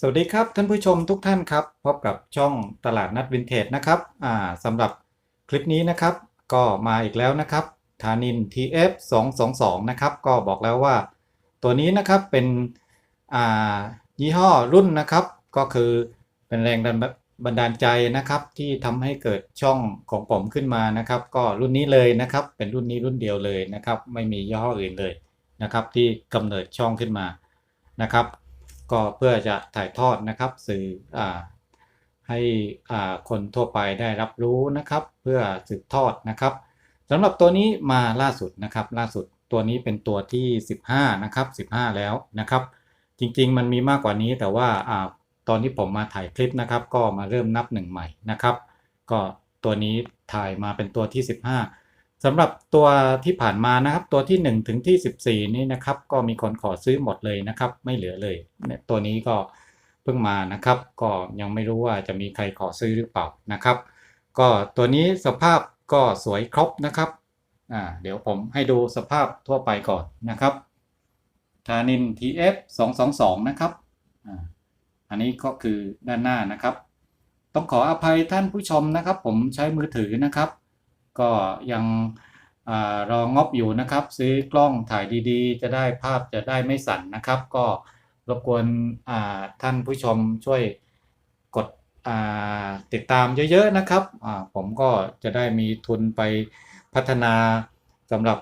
สวัสดีครับท่านผู้ชมทุกท่านครับ พบกับช่องตลาดนัดวินเทจนะครับอ่าสำหรับคลิปนี้นะครับ ก็มาอีกแล้วนะครับทานิน TF 2 2 2นะครับก็บอกแล้วว่า ตัวนี้นะครับเป็นอ่ายี่ห้อรุ่นนะครับ ก็คือเป็นแรงดันบันดาลใจนะครับ ที่ทำให้เกิดช่องของผมขึ้นมานะครับ ก็รุ่นนี้เลยนะครับ เป็นรุ่นนี้รุ่นเดียวเลยนะครับ ไม่มียี่ห้ออื่นเลยนะครับ ที่กำเนิดช่องขึ้นมานะครับ ก็เพื่อจะถ่ายทอดนะครับสื่ออให้คนทั่วไปได้รับรู้นะครับ เพื่อสืบทอดนะครับสำหรับตัวนี้มาล่าสุดนะครับ ล่าสุดตัวนี้เป็นตัวที่ 15นะครับ15 แล้วนะครับ จริงๆ มันมีมากกว่านี้แต่ว่าอตอนที่ผมมาถ่ายคลิปนะครับ ก็มาเริ่มนับหนึ่งใหม่นะครับ ก็ตัวนี้ถ่ายมาเป็นตัวที่ 15 สำหรับตัวที่ผ่านมานะครับ ตัวที่1ถึงที่14 นี่นะครับ ก็มีคนขอซื้อหมดเลยนะครับ ไม่เหลือเลยเนี่ยตัวนี้ก็เพิ่งมานะครับ ก็ยังไม่รู้ว่าจะมีใครขอซื้อหรือเปล่านะครับ ก็ตัวนี้สภาพก็สวยครบนะครับอ่าเดี๋ยวผมให้ดูสภาพทั่วไปก่อนนะครับทานิน TF 222 นะครับอ่าอันนี้ก็คือด้านหน้านะครับ ต้องขออภัยท่านผู้ชมนะครับ ผมใช้มือถือนะครับ ก็ยังอรองบอยู่นะครับ ซื้อกล้องถ่ายดีๆ จะได้ภาพจะได้ไม่สั่นนะครับ ก็รบกวนท่านผู้ชมช่วยกดติดตามเยอะๆนะครับ ผมก็จะได้มีทุนไปพัฒนาสำหรับ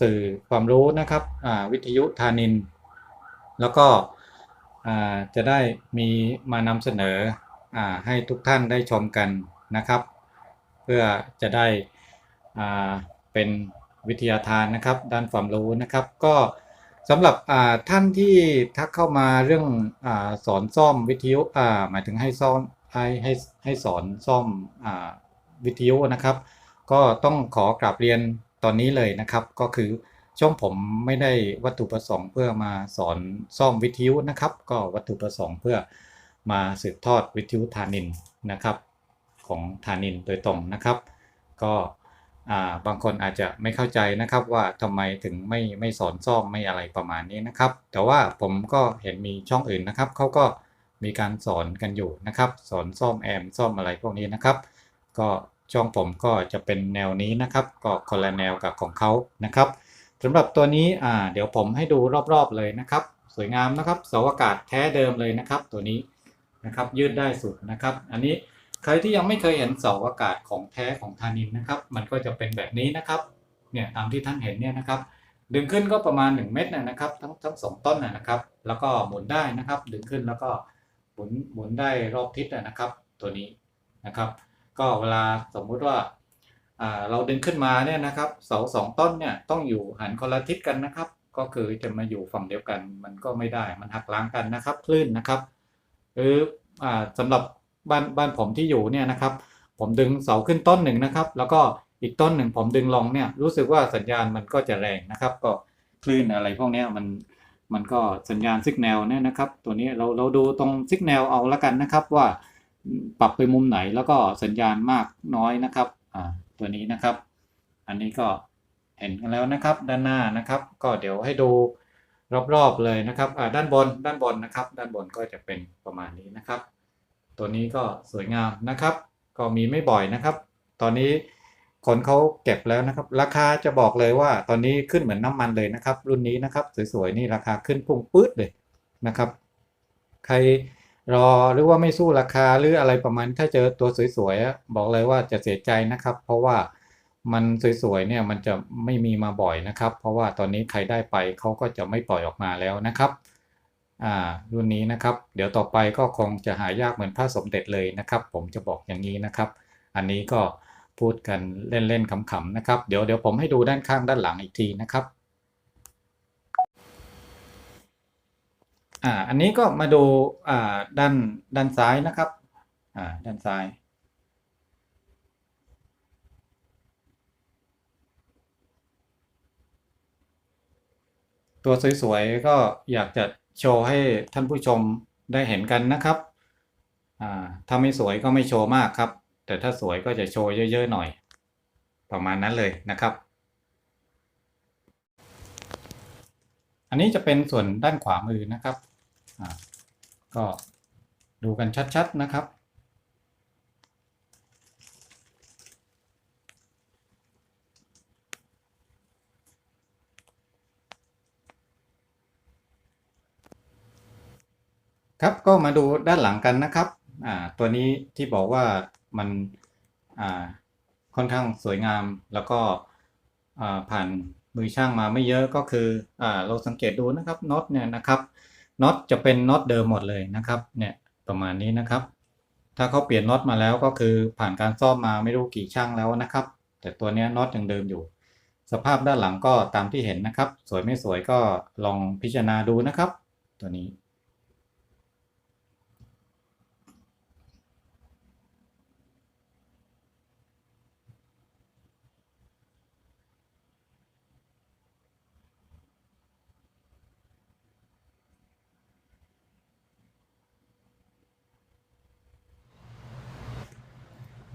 สื่อความรู้นะครับวิทยุทานิน แล้วก็จะได้มีมานำเสนอให้ทุกท่านได้ชมกันนะครับ เพื่อจะได้เป็นวิทยาทานนะครับ ด้านความรู้นะครับ ก็สำหรับท่านที่ทักเข้ามาเรื่องอสอนซ่อมวิทยุอ่าหมายถึงให้ซ่อมให้ให้ให้สอนซ่อมอวิทยุนะครับ ก็ต้องขอกราบเรียนตอนนี้เลยนะครับ ก็คือช่องผมไม่ได้วัตถุประสงค์เพื่อมาสอนซ่อมวิทยุนะครับ ก็วัตถุประสงค์เพื่อมาสืบทอดวิทยุทานินนะครับ ของทานินโดยตรงนะครับ ก็บางคนอาจจะไม่เข้าใจนะครับว่าทำไมถึงไม่ไม่สอนซ่อมไม่อะไรประมาณนี้นะครับ แต่ว่าผมก็เห็นมีช่องอื่นนะครับเขาก็มีการสอนกันอยู่นะครับ สอนซ่อมแอมซ่อมอะไรพวกนี้นะครับ ก็ช่องผมก็จะเป็นแนวนี้นะครับ ก็คนละแนวกับของเขานะครับสำหรับตัวนี้อ่าเดี๋ยวผมให้ดูรอบๆเลยนะครับ สวยงามนะครับเสาอากาศแท้เดิมเลยนะครับ ตัวนี้นะครับยืดได้สุดนะครับ อันนี้ ใครที่ยังไม่เคยเห็นเสาอากาศของแท้ของทานินนะครับ มันก็จะเป็นแบบนี้นะครับเนี่ยตามที่ท่านเห็นเนี่ยนะครับ ดึงขึ้นก็ประมาณ 1 เมตรนะครับ ทั้งทั้งสองต้นนะครับ แล้วก็หมุนได้นะครับ ดึงขึ้นแล้วก็หมุนหมุนได้รอบทิศนะครับ ตัวนี้นะครับ ก็เวลาสมมุติว่าเราดึงขึ้นมาเนี่ยนะครับเสาสองต้นเนี่ยต้องอยู่หันคนละทิศกันนะครับ ก็คือจะมาอยู่ฝั่งเดียวกันมันก็ไม่ได้มันหักล้างกันนะครับ คลื่นนะครับหรืออสำหรับ บ้านบ้านผมที่อยู่เนี่ยนะครับ ผมดึงเสาขึ้นต้นหนึ่งนะครับ แล้วก็อีกต้นหนึ่งผมดึงลงเนี่ยรู้สึกว่าสัญญาณมันก็จะแรงนะครับ ก็คลื่นอะไรพวกนี้มันมันก็สัญญาณซิกแนลเนี่ยนะครับ ตัวนี้เราเราดูตรงซิกแนลเอาละกันนะครับว่าปรับไปมุมไหนแล้วก็สัญญาณมากน้อยนะครับอ่าตัวนี้นะครับ อันนี้ก็เห็นกันแล้วนะครับ ด้านหน้านะครับ ก็เดี๋ยวให้ดูรอบๆเลยนะครับอ่าด้านบนด้านบนนะครับ ด้านบนก็จะเป็นประมาณนี้นะครับ ตัวนี้ก็สวยงามนะครับ ก็มีไม่บ่อยนะครับ ตอนนี้คนเขาเก็บแล้วนะครับ ราคาจะบอกเลยว่าตอนนี้ขึ้นเหมือนน้ำมันเลยนะครับ รุ่นนี้นะครับ สวยๆนี่ราคาขึ้นพุ่งปื๊ดเลยนะครับ ใครรอหรือว่าไม่สู้ราคาหรืออะไรประมาณถ้าเจอตัวสวยๆอะบอกเลยว่าจะเสียใจนะครับ เพราะว่ามันสวยๆเนี่ยมันจะไม่มีมาบ่อยนะครับ เพราะว่าตอนนี้ใครได้ไปเขาก็จะไม่ปล่อยออกมาแล้วนะครับ รุ่นนี้นะครับ เดี๋ยวต่อไปก็คงจะหายากเหมือนพระสมเด็จเลยนะครับ ผมจะบอกอย่างนี้นะครับ อันนี้ก็พูดกันเล่นๆขำๆนะครับ เดี๋ยวเดี๋ยวผมให้ดูด้านข้างด้านหลังอีกทีนะครับอ่าอันนี้ก็มาดูอ่าด้านด้านซ้ายนะครับอ่าด้านซ้ายตัวสวยๆก็อยากจะ โชว์ให้ท่านผู้ชมได้เห็นกันนะครับอ่าถ้าไม่สวยก็ไม่โชว์มากครับ แต่ถ้าสวยก็จะโชว์เยอะๆหน่อย ประมาณนั้นเลยนะครับ อันนี้จะเป็นส่วนด้านขวามือนะครับอ่าก็ดูกันชัดๆนะครับ ครับก็มาดูด้านหลังกันนะครับอ่าตัวนี้ที่บอกว่ามันอ่าค่อนข้างสวยงามแล้วก็อ่าผ่านมือช่างมาไม่เยอะก็คืออ่าเราสังเกตดูนะครับน็อตเนี่ยนะครับน็อตจะเป็นน็อตเดิมหมดเลยนะครับเนี่ยประมาณนี้นะครับ ถ้าเขาเปลี่ยนน็อตมาแล้วก็คือผ่านการซ่อมมาไม่รู้กี่ช่างแล้วนะครับ แต่ตัวนี้น็อตยังเดิมอยู่ สภาพด้านหลังก็ตามที่เห็นนะครับ สวยไม่สวยก็ลองพิจารณาดูนะครับ ตัวนี้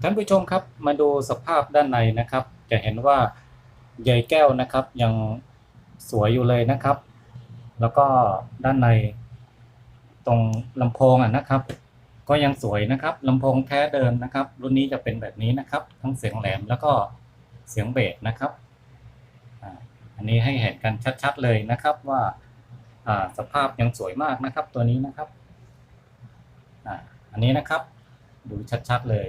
ท่านผู้ชมครับมาดูสภาพด้านในนะครับ จะเห็นว่าใยแก้วนะครับยังสวยอยู่เลยนะครับ แล้วก็ด้านในตรงลำโพงอะนะครับ ก็ยังสวยนะครับลำโพงแท้เดิมนะครับ รุ่นนี้จะเป็นแบบนี้นะครับ ทั้งเสียงแหลมแล้วก็เสียงเบสนะครับอันนี้ให้เห็นกันชัดๆเลยนะครับว่าสภาพยังสวยมากนะครับตัวนี้นะครับอันนี้นะครับดูชัดๆเลย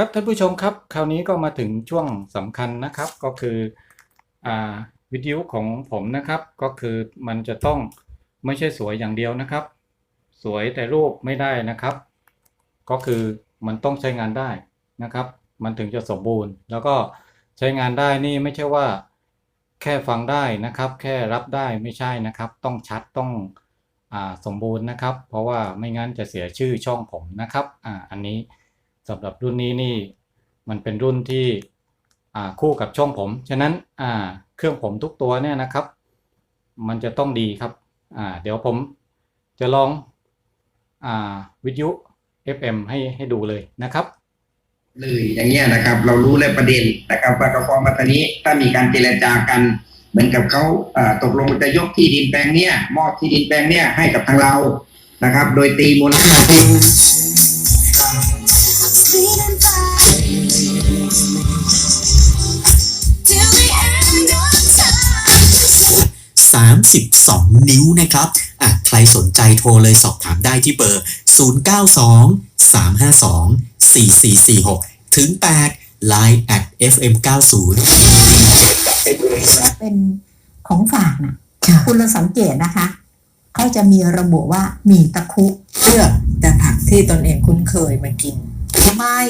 ครับท่านผู้ชมครับ คราวนี้ก็มาถึงช่วงสำคัญนะครับก็คืออวิทยุของผมนะครับก็คือมันจะต้องไม่ใช่สวยอย่างเดียวนะครับ สวยแต่รูปไม่ได้นะครับ ก็คือมันต้องใช้งานได้นะครับ มันถึงจะสมบูรณ์ แล้วก็ใช้งานได้นี่ไม่ใช่ว่า แค่ฟังได้นะครับ แค่รับได้ไม่ใช่นะครับ ต้องชัดต้องอสมบูรณ์นะครับ เพราะว่าไม่งั้นจะเสียชื่อช่องผมนะครับออันนี้ สำหรับรุ่นนี้นี่มันเป็นรุ่นที่คู่กับช่องผม ฉะนั้นเครื่องผมทุกตัวเนี่ยนะครับ มันจะต้องดีครับ เดี๋ยวผมจะลองอวิทยุ FM ให้ให้ดูเลยนะครับเลยอย่างเงี้ยนะครับ เรารู้เลยประเด็นนะครับว่ากระฟองมาตอนนี้ถ้ามีการเจรจากันเหมือนกับเขาตกลงจะยกที่ดินแปลงเนี้ยมอบที่ดินแปลงเนี้ยให้กับทางเรานะครับ โดยตีมูลค่า 12 นิ้วนะครับใครสนใจโทรเลยสอบถามได้ที่เบอร์ 092 352 4446 ถึง 8 Line at fm 90เป็นของฝากนะคุณเราสังเกตนะคะ เขาจะมีระบุว่ามีตะคุเลือแต่ผักที่ตนเองคุ้นเคยมากินไม่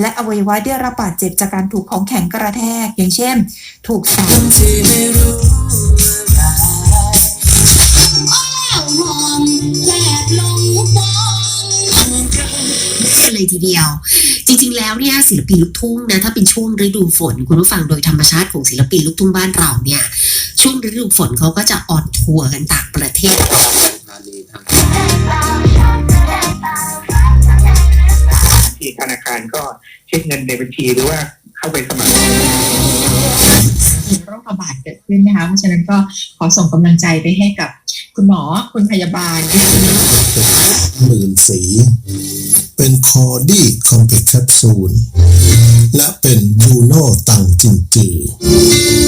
และอวัยวะได้รับบาดเจ็บจากการถูกของแข็งกระแทก อย่างเช่น ถูกสา เลยทีเดียว จริง ๆ แล้วเนี่ยศิลปินลูกทุ่งนะถ้าเป็นช่วงฤดูฝนคุณผู้ฟังโดยธรรมชาติของศิลปินลูกทุ่งบ้านเราเนี่ยช่วงฤดูฝนเขาก็จะออนทัวร์กันต่างประเทศที่ธนาคารก็เช็คเงินในบัญชีหรือว่าเข้าไปสมัครมีโรคระบาดเกิดขึ้นนะคะเพราะฉะนั้นก็ขอส่งกำลังใจไปให้กับ คุณหมอคุณพยาบาลหมื่นสี เป็นคอดี้คอมเพล็กซ์แคปซูล และเป็นยูโนตังจินจือ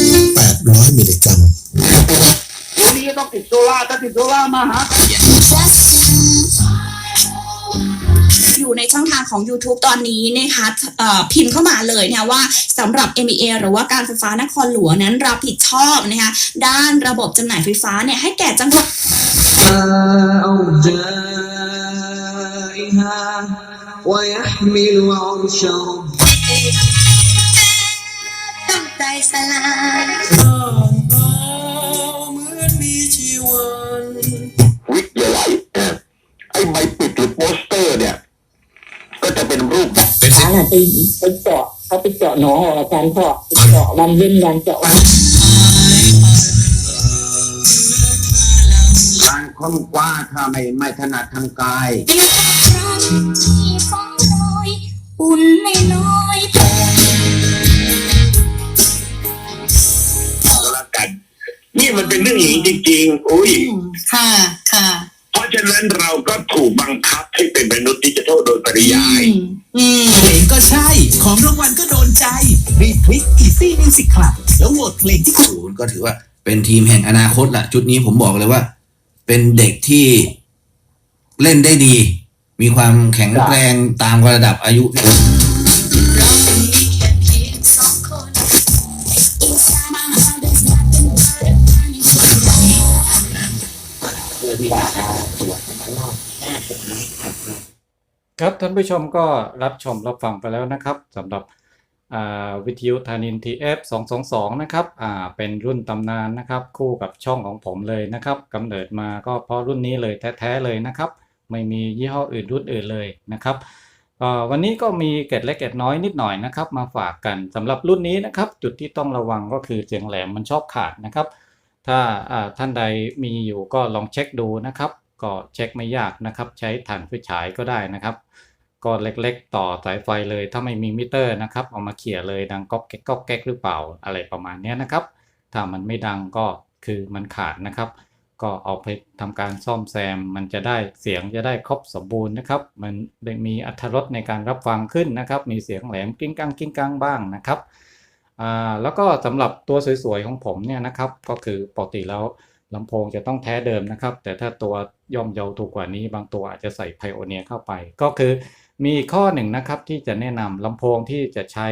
800 มิลลิกรัมอยู่ในช่องทางของ YouTube ตอนนี้นะคะเอ่อพิมพ์เข้ามาเลยนะคะว่าสำหรับ MEA หรือว่าการไฟฟ้านครหลวงนั้นรับผิดชอบนะคะด้านระบบจำหน่ายไฟฟ้าเนี่ยให้แก่จังหวัด ويحمل عرش ربك ไปไปเจาะเขาไปเจาะหนองออกอาจารย์พ่อไปเจาะวันเว้นวันเจาะวันการค้นคว้าถ้าไม่ไม่ถนัดทางกายอุ่นไม่น้อยนี่มันเป็นเรื่องอย่งจริงๆอุ้ยค่ะ รางวัลก็โดนใจรีบคลิก Easy Music Club แล้วโหวตเพลงที่คุณศูนย์ก็ถือว่าเป็นทีมแห่งอนาคตละชุดนี้ผมบอกเลยว่า เป็นเด็กที่เล่นได้ดี มีความแข็งแรงตามระดับอายุเรามีแค่เพียงสองคน Inside my heart there's nothing but a burning flame ครับท่านผู้ชมก็รับชมรับฟังไปแล้วนะครับสำหรับอ่าวิทยุธานิน TF 222นะครับเป็นรุ่นตำนานนะครับคู่กับช่องของผมเลยนะครับกำเนิดมาก็เพราะรุ่นนี้เลยแท้ๆเลยนะครับ ไม่มียี่ห้ออื่นรุ่นอื่นเลยนะครับวันนี้ก็มีเกร็ดเล็กเกร็ดน้อยนิดหน่อยนะครับ มาฝากกันสำหรับรุ่นนี้นะครับ จุดที่ต้องระวังก็คือเสียงแหลมมันชอบขาดนะครับ ถ้าท่านใดมีอยู่ก็ลองเช็คดูนะครับ ก็เช็คไม่ยากนะครับ ใช้ถ่านไฟฉายก็ได้นะครับก็เล็กๆ ต่อสายไฟเลยถ้าไม่มีมิเตอร์นะครับ เอามาเขี่ยเลยดังก๊อกแก๊กก๊อกแก๊กหรือเปล่าอะไรประมาณนี้นะครับ ถ้ามันไม่ดังก็คือมันขาดนะครับ ก็เอาไปทำการซ่อมแซม มันจะได้เสียงจะได้ครบสมบูรณ์นะครับ มันได้มีอรรถรสในการรับฟังขึ้นนะครับ มีเสียงแหลมกิ้งกังกิ้งกังบ้างนะครับอ่าแล้วก็สำหรับตัวสวยๆของผมเนี่ยนะครับ ก็คือปกติแล้วลำโพงจะต้องแท้เดิมนะครับ แต่ถ้าตัว ย่อมเยาถูกกว่านี้ บางตัวอาจจะใส่ไพโอเนียเข้าไป ก็คือมีข้อหนึ่งนะครับที่จะแนะนำลำโพงที่จะใช้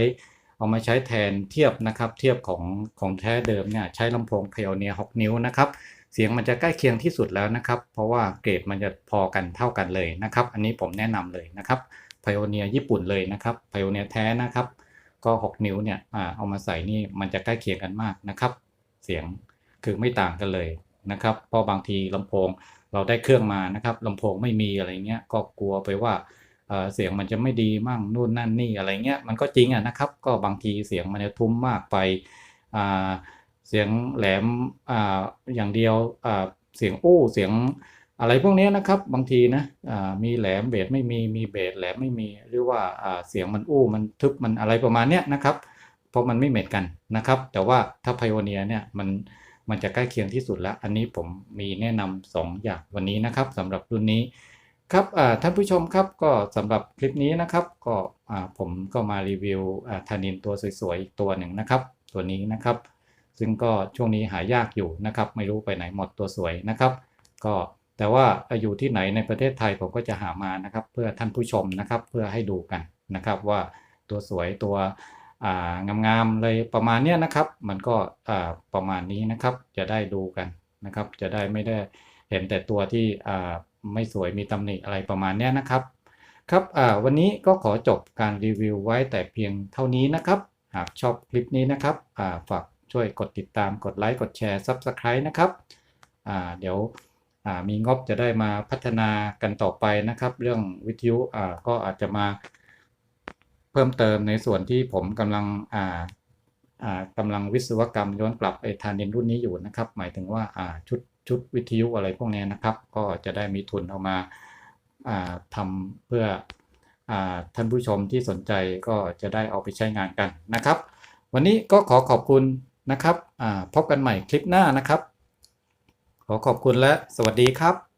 เอามาใช้แทนเทียบนะครับเทียบของของแท้เดิมเนี่ยใช้ลำโพงไพโอเนีย6นิ้วนะครับเสียงมันจะใกล้เคียงที่สุดแล้วนะครับ เพราะว่าเกรดมันจะพอกันเท่ากันเลยนะครับ อันนี้ผมแนะนำเลยนะครับไพโอเนียญี่ปุ่นเลยนะครับไพโอเนียแท้นะครับ ก็ 6 นิ้วเนี่ยอเอามาใส่นี่มันจะใกล้เคียงกันมากนะครับ เสียงคือไม่ต่างกันเลยนะครับ เพราะบางทีลำโพง เราได้เครื่องมานะครับลำโพงไม่มีอะไรเงี้ยก็กลัวไปว่าเสียงมันจะไม่ดีมั่งนู่นนั่นนี่อะไรเงี้ยมันก็จริงอะนะครับ ก็บางทีเสียงมันจะทุ้มมากไปเสียงแหลมออย่างเดียวเสียงอู้เสียงอะไรพวกนี้นะครับ บางทีนะมีแหลมเบสไม่มีมีเบสแหลมไม่มี หรือว่าเสียงมันอู้มันทึบมันอะไรประมาณเนี้ยนะครับ เพราะมันไม่เมทกันนะครับ แต่ว่าถ้าไพโอเนียเนี่ยมัน มันจะใกล้เคียงที่สุดแล้ว อันนี้ผมมีแนะนำสองอย่างวันนี้นะครับสำหรับรุ่นนี้ครับท่านผู้ชมครับก็สำหรับคลิปนี้นะครับ ก็ผมก็มารีวิวอ่าทานินตัวสวยๆอีกตัวหนึ่งนะครับ ตัวนี้นะครับ ซึ่งก็ช่วงนี้หายากอยู่นะครับ ไม่รู้ไปไหนหมดตัวสวยนะครับ ก็แต่ว่าอยู่ที่ไหนในประเทศไทยผมก็จะหามานะครับ เพื่อท่านผู้ชมนะครับ เพื่อให้ดูกันนะครับว่าตัวสวยตัว งามๆเลยประมาณเนี้ยนะครับ มันก็ประมาณนี้นะครับ จะได้ดูกันนะครับ จะได้ไม่ได้เห็นแต่ตัวที่ไม่สวยมีตำหนิอะไรประมาณเนี้ยนะครับ ครับวันนี้ก็ขอจบการรีวิวไว้แต่เพียงเท่านี้นะครับ หากชอบคลิปนี้นะครับฝากช่วยกดติดตามกดไลค์กดแชร์ Subscribe นะครับเดี๋ยวมีงบจะได้มาพัฒนากันต่อไปนะครับ เรื่องวิทยุก็อาจจะมา เพิ่มเติมในส่วนที่ผมกำลังอ่าอ่ากำลังวิศวกรรมย้อนกลับไอทานเดนรุ่นนี้อยู่นะครับ หมายถึงว่าอ่าชุดชุดวิทยุอะไรพวกนี้นะครับ ก็จะได้มีทุนเอามาอ่าทำเพื่ออ่าท่านผู้ชมที่สนใจก็จะได้เอาไปใช้งานกันนะครับ วันนี้ก็ขอขอบคุณนะครับอ่าพบกันใหม่คลิปหน้านะครับ ขอขอบคุณและสวัสดีครับ